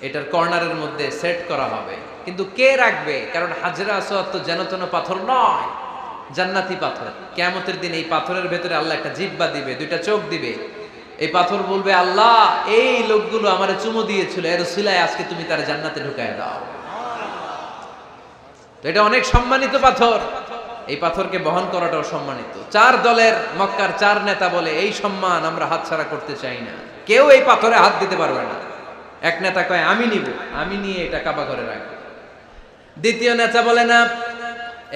এটার কর্নারের মধ্যে সেট করা হবে। কিন্তু কে রাখবে? কারণ হাজরা আসওয়াদ তো যেন তেন পাথর নয়, জান্নাতি পাথর। কেমতের দিন এই পাথরের ভেতরে আল্লাহ একটা জিব্বা দিবে, দুইটা চোখ দিবে। এই পাথর বলবে, আল্লাহ, এই লোকগুলো আমার চুমো দিয়েছিল, এর সিলায় আজকে তুমি তার জান্নাতে ঢুকায় দাও। এটা অনেক সম্মানিত পাথর। এই পাথরকে বহন করাটাও সম্মানিত। চার দলের মক্কার চার নেতা বলে, এই সম্মান আমরা হাতছাড়া করতে চাই না। কেউ এই পাথরে হাত দিতে পারবে না। এক নেতা কয়, আমি নিব। আমি নিয়ে এটা কাবা করে রাখব। দ্বিতীয় নেতা বলে, না,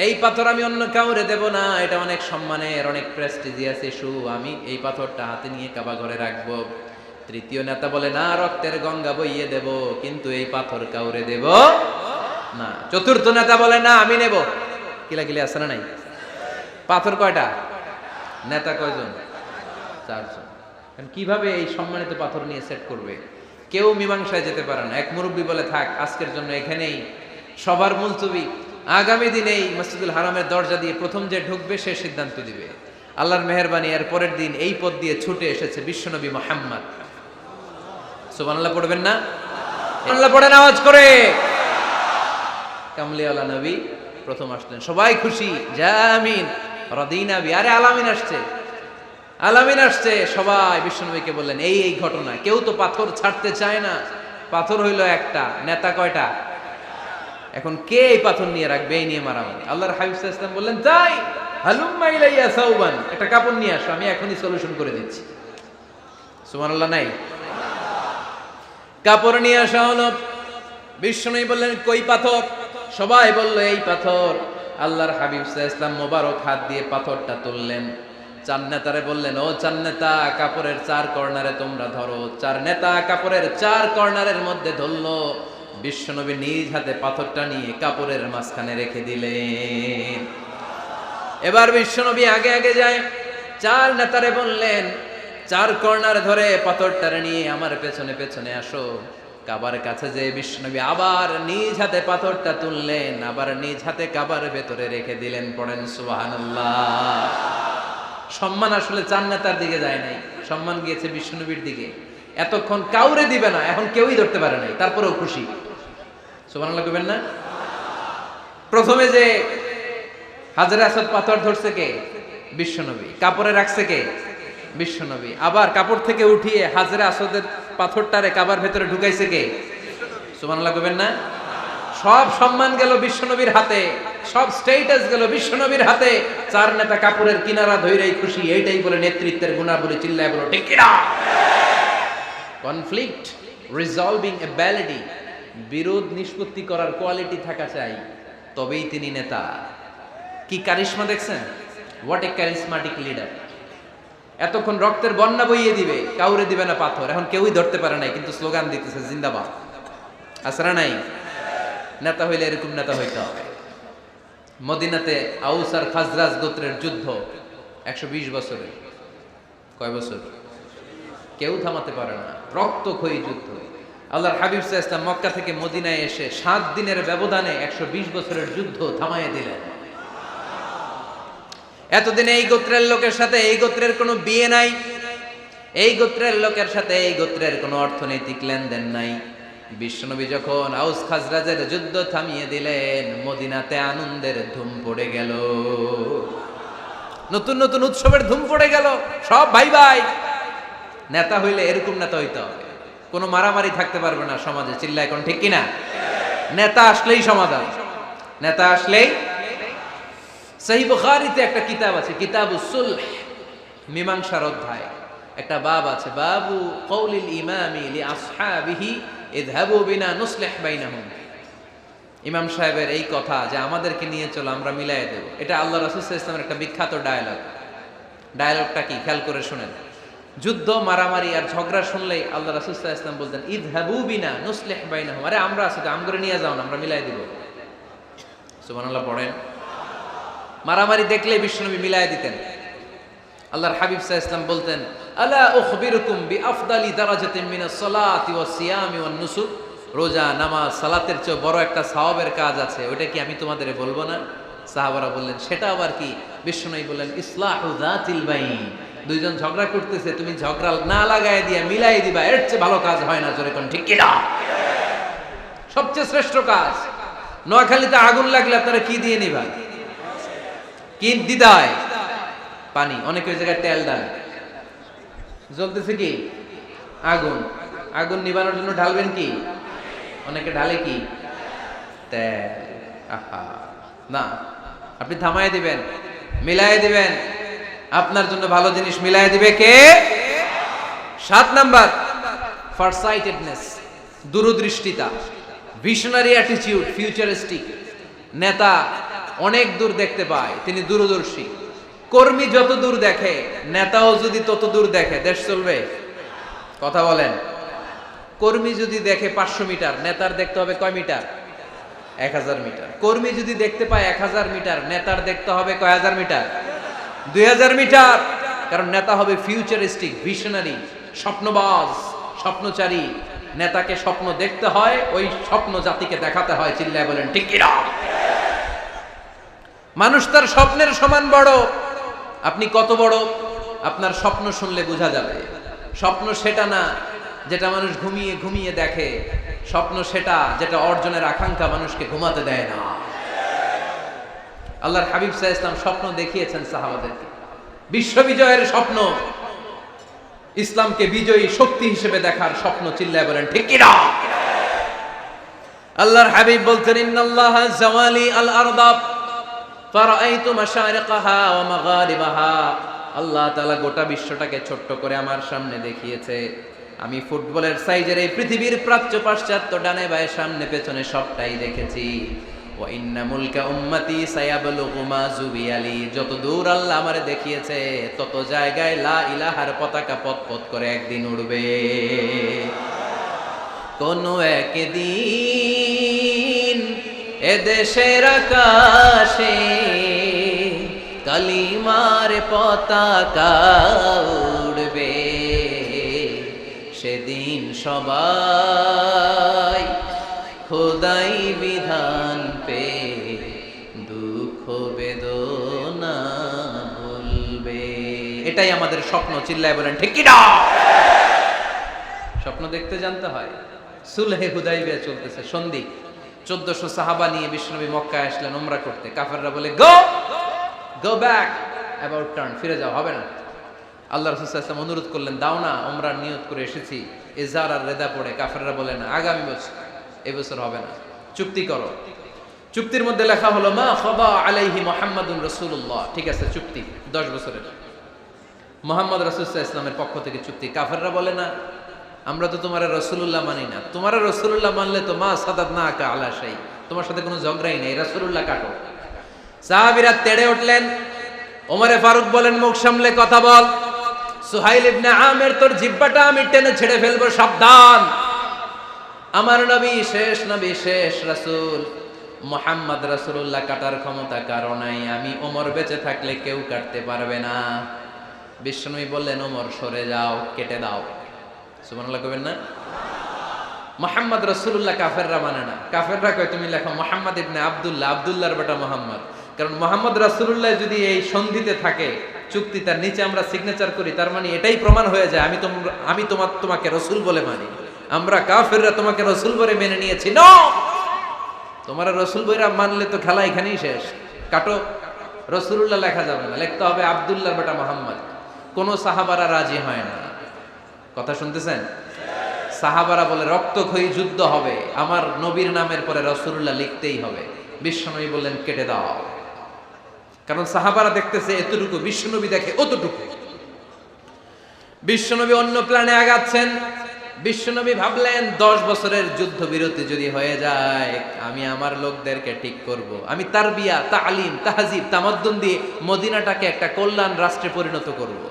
এই পাথর আমি অন্য কাউরে দেব না। এটা অনেক সম্মানের, অনেক প্রেস্টিজিয়াস ইস্যু আমি এই পাথরটা হাতে নিয়ে কাবা ঘরে রাখব। তৃতীয় নেতা বলে, না, রক্তের গঙ্গা বইয়ে দেব, কিন্তু এই পাথর কাউরে দেব না। চতুর্থ নেতা বলে, না, আমি নেব। কিলাকিলি আছে না নাই? পাথর কয়টা? নেতা কয়জন? চারজন। কীভাবে এই সম্মানিত পাথর নিয়ে সেট করবে? কেউ মীমাংসায় যেতে পারে না। এক মুরব্বী বলে, থাক, আজকের জন্য এখানেই সবার মুলতবি। আগামী দিনে এই মসজিদুল হারামের দরজা দিয়ে প্রথম যে ঢুকবে, সে সিদ্ধান্ত দিবে। আল্লাহর মেহরবানি এর পরের দিন এই পথ দিয়ে ছুটে এসেছে বিশ্বনবী মোহাম্মদ। সুবহানাল্লাহ পড়বেন না? আল্লাহ পড়েন, আওয়াজ করে। কামলিওয়ালা নবী প্রথম আসলেন। সবাই খুশি জামিন রদিনাবি আরে আলামিন আসছে। আলামিন আসছে, সবাই বিশ্বনবীকে বললেন, এই এই ঘটনা, কেউ তো পাথর ছাড়তে চায় না। পাথর হইল একটা, নেতা কয়টা? এখন কে এই পাথর নিয়ে রাখবে, এই নিয়ে মারামারি? আল্লাহর হাবিব আলাইহি বললেন তাই হালুম্মা একটা কাপড় নিয়ে আসো, আমি এখনই সলিউশন করে দিচ্ছি। সুবহানাল্লাহ, নাই? কাপড় নিয়ে আসা হলো। বিষ্ণু বললেন, কই পাথর? সবাই বলল, এই পাথর। আল্লাহর হাবিব ইসলাম মোবারক হাত দিয়ে পাথরটা তুললেন। চার নেতারে বললেন, ও চার নেতা, কাপড়ের চার কর্নারে তোমরা ধরো। চার নেতা কাপড়ের চার কর্নারের মধ্যে ধরলো। বিশ্বনবী নিজ হাতে পাথরটা নিয়ে কাপড়ের মাঝখানে রেখে দিলেন। এবার বিশ্বনবী আগে আগে যায়। চার নেতারে বললেন, চার কর্নার ধরে পাথরটারে নিয়ে আমার পেছনে পেছনে আসো। কাবার কাছে যে বিষ্ণবী আবার নিজ হাতে পাথরটা তুললেন, আবার নিজ হাতে কাবার ভেতরে রেখে দিলেন, পড়েন সুবহানাল্লাহ। সম্মান আসলে চার নেতার দিকে যায় নাই। সম্মান গিয়েছে বিষ্ণুনবীর দিকে। এতক্ষণ কাউরে দিবে না, এখন কেউই ধরতে পারে নাই, তারপরেও খুশি। সুবহানাল্লাহ কইবেন না? প্রথমে যে হাজার আসাদ পাথর ধরছে কে? বিশ্বনবী। কাপড়ে রাখছে কে? বিশ্বনবী। আবার কাপড় থেকে উঠিয়ে হাজরা আসাদের পাথরটারে কাবার ভেতরে ঢুকাইছে কে? সুবহানাল্লাহ কইবেন না? সব সম্মান গেল বিশ্বনবীর হাতে, সব স্টেটাস গেল বিশ্বনবীর হাতে। চার নেতা কাপুরের কিনারা ধৈরাই খুশি, এইটাই বলে নেতৃত্বের গুণাবলী চিল্লায় বলো, ঠিক কিনা? কনফ্লিক্ট রিজলভিং অ্যাবিলিটি বিরোধ নিষ্পত্তি করার কোয়ালিটি থাকা চাই, তবেই তিনি নেতা। কি কারিশমা দেখছেন? হোয়াট এ ক্যারিসমাটিক লিডার এতক্ষণ রক্তের বন্যা বইয়ে দিবে, কাউরে দিবে না পাথর। এখন কেউই ধরতে পারে নাই, কিন্তু স্লোগান দিতেছে, জিন্দাবাদ। আসরা নাই? নেতা হইলে এরকম নেতা হইতে হবে। মদিনাতে আউস আর খাজরাজ গোত্রের যুদ্ধ একশো বিশ বছরে। কয় বছর? কেউ থামাতে পারে না। রক্তক্ষয়ী যুদ্ধ। আল্লাহর হাবিব ইসলাম মক্কা থেকে মদিনায় এসে সাত দিনের ব্যবধানে একশো বিশ বছরের যুদ্ধ থামাইয়ে দিলেন। এতদিন এই গোত্রের লোকের সাথে এই গোত্রের কোনো বিয়ে নাই। এই গোত্রের লোকের সাথে এই গোত্রের কোনো অর্থনৈতিক লেনদেন নাই। বিশ্বনবী যখন আউস খাজরাজের যুদ্ধ থামিয়ে দিলেন, মদিনাতে আনন্দের ধুম পড়ে গেল। নতুন নতুন উৎসবের ধুম পড়ে গেল, সব ভাই ভাই নেতা হইলে এরকম নেতা হইতে হবে। কোনো মারামারি থাকতে পারবে না সমাজে চিল্লা এখন ঠিক কিনা? নেতা আসলেই সমাধান। নেতা আসলেই সেই বুখারিতে একটা কিতাব আছে, কিতাবু সুলহ, মীমাংসার অধ্যায়। একটা বাব আছে, বাবু কৌলিল ইমামি আসহাবিহি ইমাম সাহেবের এই কথা যে আমাদেরকে নিয়ে চলো, আমরা মিলাই দেব। এটা আল্লাহ রাসূল ওয়াসাল্লামের একটা বিখ্যাত ডায়ালগ। ডায়ালগটা কি? খেয়াল করে শোনেন। যুদ্ধ, মারামারি আর ঝগড়া শুনলেই আল্লাহ রাসূল সাল্লাল্লাহু আলাইহি ওয়াসাল্লাম বলতেন, ইযহাবু বিনা নুসলিহ বাইনাহুম। আরে আমরা আছি আমগরে নিয়ে যাও না, আমরা মিলাই দিব। সুবহানাল্লাহ, পড়েন। মারামারি দেখলে বিশ্বনবী মিলায় দিতেন। আল্লাহর হাবিব সাহ ইসলাম বলতেন, আলা উখবিরুকুম বি আফদালি দারাজাতিন মিনাস সালাতি ওয়াস সিয়ামি ওয়ান নুসুক? রোজা, নামাজ, সালাতের চেয়ে বড় একটা সওয়াবের কাজ আছে ওটা কি আমি তোমাদের বলব না? সাহাবারা বললেন, সেটা আবার কি? বিশ্বনবী বললেন, ইসলাহু যাতিল বাইন। দুইজন ঝগড়া করতেছে, তুমি ঝগড়া না লাগায় দিয়া মিলাই দিবা, এর চেয়ে ভালো কাজ হয় না, জোরে কোন ঠিক কিনা? সবচেয়ে শ্রেষ্ঠ কাজ, নোয়াখালীতে আগুন লাগলে আপনারা কি দিয়ে নিবা? কি দিদায়? পানি। অনেক ওই জায়গায় তেল ডাল জ্বলতেছে কি? আগুন। আগুন নিবানোর জন্য ঢালবেন কি? অনেকে ঢালে কি? তেল। আহা। না, আপনি থামাই দিবেন মিলাই দিবেন। আপনার জন্য ভালো জিনিস মিলাই দিবে কে? সাত নাম্বার ফারসাইটেডনেস দূরদৃষ্টিতা ভিশনারি অ্যাটিটিউড ফিউচারিস্টিক নেতা অনেক দূর দেখতে পায়, তিনি দূরদর্শী। কর্মী যত দূর দেখে, নেতাও যদি তত দূর দেখে, দেশ চলবে? কথা বলেন। কর্মী যদি দেখে পাঁচশো মিটার, নেতার দেখতে হবে কয় মিটার? এক হাজার মিটার। কর্মী যদি দেখতে পায় এক হাজার মিটার, নেতার দেখতে হবে কয় হাজার মিটার? দুই হাজার মিটার! কারণ নেতা হবে ফিউচারিস্টিক ভিশনারি স্বপ্নবাজ, স্বপ্নচারী। নেতাকে স্বপ্ন দেখতে হয়, ওই স্বপ্ন জাতিকে দেখাতে হয়, চিল্লায় বলেন, ঠিক মানুষ তার স্বপ্নের সমান বড়। আপনি কত বড়? আপনার স্বপ্ন শুনলে বোঝা যাবে। স্বপ্ন সেটা না যেটা মানুষ ঘুমিয়ে ঘুমিয়ে দেখে। স্বপ্ন সেটা যেটা অর্জনের আকাঙ্ক্ষা মানুষকে ঘুমাতে দেয় না। আল্লাহর হাবিব সাহা ইসলাম স্বপ্ন দেখিয়েছেন সাহাবাদেরকে। বিশ্ববিজয়ের স্বপ্ন। ইসলামকে বিজয়ী শক্তি হিসেবে দেখার স্বপ্ন চিল্লায় বলেন, ঠিক কিনা? আল্লাহর হাবিব বলতেন ইন্নাল্লাহ জাওয়ালি আল আরদাব আল্লাহ তাআলা গোটা বিশ্বটাকে ছোট্ট করে আমার সামনে দেখিয়েছে। আমি ফুটবলের সাইজের এই পৃথিবীর প্রাচ্য পাশ্চাত্য ডানে বায়ে সামনে পেছনে সবটাই দেখেছি। যত দূর আল্লাহ আমারে দেখিয়েছে, তত জায়গায় লা পতাকা করে একদিন উড়বে। কোনো একদিন এদেশের আকাশে কালিমার পতাকা উড়বে। সেদিন সবাই খোদাই বিধান পে দুঃখ বেদনা বলবে এটাই আমাদের স্বপ্ন, চিল্লায় বলেন, ঠিক কি না স্বপ্ন দেখতে জানতে হয়। সুলহে হুদাইবিয়া চলতেছে, সন্ধি। চোদ্দশো সাহাবা নিয়ে বিষ্ণবী মক্কায় আসলেন উমরা করতে। কাফেররা বলে go go back about turn ফিরে যাও, হবে না। আল্লাহ রসুল অনুরোধ করলেন, দাও না, উমরার নিয়ত করে এসেছি। এ এজার আর রেদা পড়ে, কাফেররা বলে, না, আগামী বছর এবছর হবে না। চুক্তি করো। চুক্তির মধ্যে লেখা হলো, মা খবা আলাইহি মোহাম্মদুন রসুল্লাহ ঠিক আছে, চুক্তি, দশ বছরের। মোহাম্মদ রসুল্লাহ ইসলামের পক্ষ থেকে চুক্তি। কাফেররা বলে, না আমরা তো তোমার রসুল্লাহ মানি না। তোমার রসুল্লাহ মানলে তো মা সাদাত না আঁকা আলা সেই তোমার সাথে কোনো ঝগড়াই নেই রসুল্লাহ কাটো। সাহাবিরা তেড়ে উঠলেন। ওমরে ফারুক বলেন, মুখ সামলে কথা বল। সুহাইল ইবনে আমের তোর জিব্বাটা আমি টেনে ছেড়ে ফেলব, সাবধান। আমার নবী, শেষ নবী, শেষ রাসূল। মোহাম্মদ রাসূলুল্লাহ কাটার ক্ষমতা কারণাই আমি ওমর বেঁচে থাকলে কেউ কাটতে পারবে না। বিশ্বনবী বললেন, ওমর, সরে যাও, কেটে দাও। সুবহানাল্লাহ কবেন মোহাম্মদ রসুল্লাহ কাফেররা মানে না। কাফেররা কয়, তুমি লেখো মোহাম্মদ ইবনে আব্দুল্লাহ, আব্দুল্লাহর বেটা মোহাম্মদ। কারণ মোহাম্মদ রাসুল্লাহ যদি এই সন্ধিতে থাকে, চুক্তি তার নিচে আমরা সিগনেচার করি, তার মানে এটাই প্রমাণ হয়ে যায়, আমি তোমরা আমি তোমার তোমাকে রসুল বলে মানি। আমরা কাফেররা তোমাকে রসুল বলে মেনে নিয়েছি। ন! তোমার রসুল বইরা মানলে তো খেলা এখানেই শেষ। কাটো। রসুল্লাহ লেখা যাবে না। লিখতে হবে আব্দুল্লাহর বেটা মোহাম্মদ। কোনো সাহাবারা রাজি হয় না। কথা শুনতেছেন? সাহাবারা বলে, রক্তক্ষয়ী যুদ্ধ হবে। আমার নবীর নামের পরে রসুল্লাহ লিখতেই হবে। বিশ্বনবী বললেন, কেটে দাও। কারণ সাহাবারা দেখতেছে, এতটুকু। বিশ্বনবী দেখে অতটুকু। বিশ্বনবী অন্য প্ল্যানে আগাচ্ছেন। বিশ্বনবী ভাবলেন, দশ বছরের যুদ্ধ বিরতি যদি হয়ে যায়, আমি আমার লোকদেরকে ঠিক করব। আমি তার বিয়া তালিম তাহাজিব, তামাদ্দুন দিয়ে মদিনাটাকে একটা কল্যাণ রাষ্ট্রে পরিণত করব।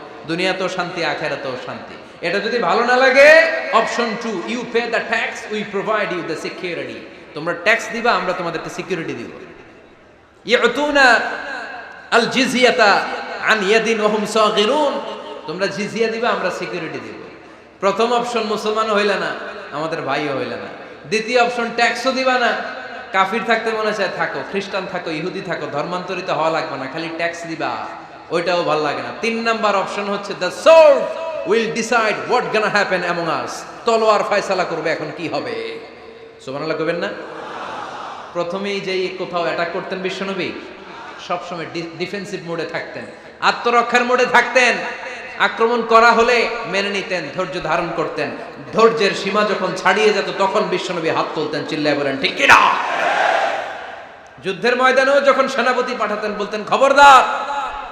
দুনিয়া তো শান্তি, আখেরাতেও শান্তি। এটা যদি ভালো না লাগে option to you pay the tax we provide you the security তোমরা ট্যাক্স দিবা, আমরা তোমাদেরকে সিকিউরিটি দিব। ইয়াতুনা আল জিজিয়াতা আন ইয়াদিন ওহুম সাগিরুন। তোমরা জিজিয়া দিবা, আমরা সিকিউরিটি দিব। প্রথম অপশন মুসলমান হইলে না, আমাদের ভাইও হইলে না। দ্বিতীয় অপশন ট্যাক্সও দিবা না। কাফির থাকতে মনে চায়, থাকো, খ্রিস্টান থাকো, ইহুদি থাকো, ধর্মান্তরিত হওয়া লাগবে না, খালি ট্যাক্স দিবা। ওইটাও ভালো লাগে না। তিন নাম্বার অপশন হচ্ছে the sword will decide what gonna happen among us তলোয়ার ফয়সালা করবে, এখন কি হবে? সুবহানাল্লাহ কবেন না? প্রথমেই যেই কোথাও অ্যাটাক করতেন বিশ্বনবী, সবসময় ডিফেন্সিভ মোডে থাকতেন। আত্মরক্ষার মোডে থাকতেন। আক্রমণ করা হলে মেনে নিতেন, ধৈর্য ধারণ করতেন। ধৈর্যের সীমা যখন ছাড়িয়ে যেত, তখন বিশ্বনবী হাত তুলতেন, চিল্লায় বলেন, ঠিক কিনা? যুদ্ধের ময়দানেও যখন সেনাপতি পাঠাতেন, বলতেন, খবরদার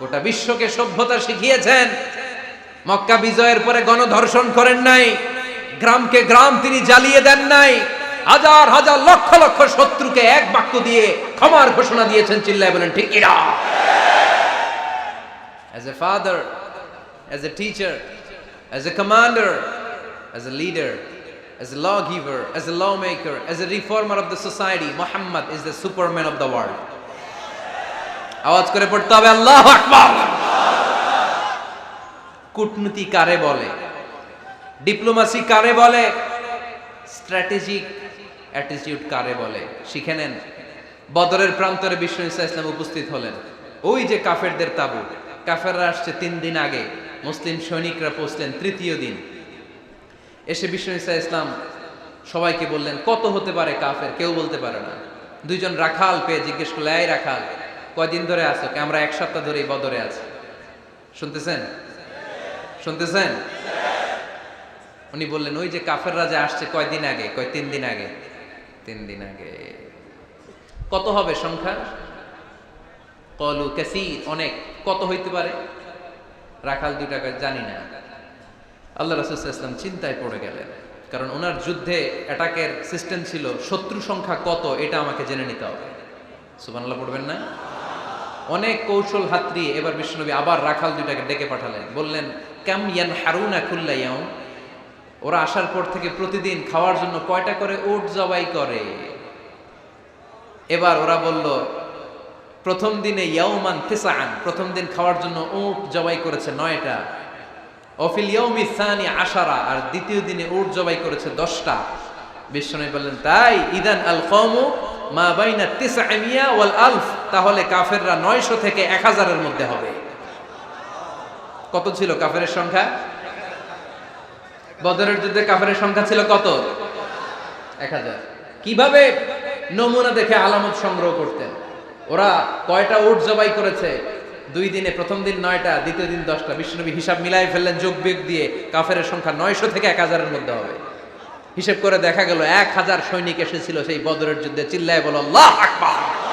গোটা বিশ্বকে সভ্যতা শিখিয়েছেন মক্কা বিজয়ের পরে গণধর্ষণ করেন নাই গ্রামকে গ্রাম তিনি জ্বালিয়ে দেন নাই হাজার হাজার লক্ষ লক্ষ শত্রুকে এক বাক্য দিয়ে ক্ষমার ঘোষণা দিয়েছেন চিল্লায় বলেন ঠিক কিনা as a father as a teacher as a commander as a leader as a lawgiver as a lawmaker as a reformer of the society muhammad is the superman of the world আওয়াজ করে পড়তে হবে, আল্লাহ কূটনীতি কারে বলে? Diplomacy কারে বলে? Strategic attitude কারে বলে? শিখে নেন। বদরের প্রান্তরে বিশ্ব ইসা ইসলাম উপস্থিত হলেন। ওই যে কাফেরদের তাবু। কাফেররা আসছে তিন দিন আগে। মুসলিম সৈনিকরা পৌঁছলেন তৃতীয় দিন। এসে বিশ্ব ইসা ইসলাম সবাইকে বললেন, কত হতে পারে কাফের? কেউ বলতে পারে না। দুইজন রাখাল পেয়ে জিজ্ঞেস করলে রাখাল কয়দিন ধরে আছো? কে, আমরা এক সপ্তাহ ধরে এই বদরে আছি। শুনতেছেন? শুনতেছেন? উনি বললেন, ওই যে কাফের রাজা আসছে কয়দিন আগে? কয়, তিন দিন আগে। তিন দিন আগে। কত হবে সংখ্যা? কলু কাসির, অনেক। কত হইতে পারে? রাখাল দুই টাকা জানি না। আল্লাহ রাসুল ইসলাম চিন্তায় পড়ে গেলেন। কারণ ওনার যুদ্ধে অ্যাটাকের সিস্টেম ছিল, শত্রু সংখ্যা কত, এটা আমাকে জেনে নিতে হবে। সুবানাল্লাহ পড়বেন না? অনেক কৌশল হাতড়িয়ে এবার বিষ্ণুনবী আবার রাখাল দুইটাকে ডেকে পাঠালেন। বললেন ক্যাম ইয়ান হারুনা খুল্লাইয়াও ওরা আসার পর থেকে প্রতিদিন খাওয়ার জন্য কয়টা করে? ওট জবাই করে। এবার ওরা বলল, প্রথম দিনে ইয়াউমান তেসান প্রথম দিন খাওয়ার জন্য উট জবাই করেছে নয়টা। অফিল ইয়াউমি সানি আশারা, আর দ্বিতীয় দিনে উট জবাই করেছে দশটা। বিশ্বনবী বললেন, তাই, ইদান আল কওমু মা বাইনা তিসআমিয়া ওয়াল আলফ, তাহলে কাফেররা নয়শো থেকে এক হাজারের মধ্যে হবে। কত ছিল কাফেরের সংখ্যা? বদরের যুদ্ধে কাফেরের সংখ্যা ছিল কত? এক হাজার। কীভাবে নমুনা দেখে আলামত সংগ্রহ করতেন? ওরা কয়টা উট জবাই করেছে? দুই দিনে প্রথম দিন নয়টা, দ্বিতীয় দিন দশটা। বিশ্বনবী হিসাব মিলাই ফেললেন যোগ বিয়োগ দিয়ে কাফের সংখ্যা নয়শো থেকে এক হাজারের মধ্যে হবে। হিসেব করে দেখা গেল, এক হাজার সৈনিক এসেছিল সেই বদরের যুদ্ধে। চিল্লায় বলো, আল্লাহ আকবার!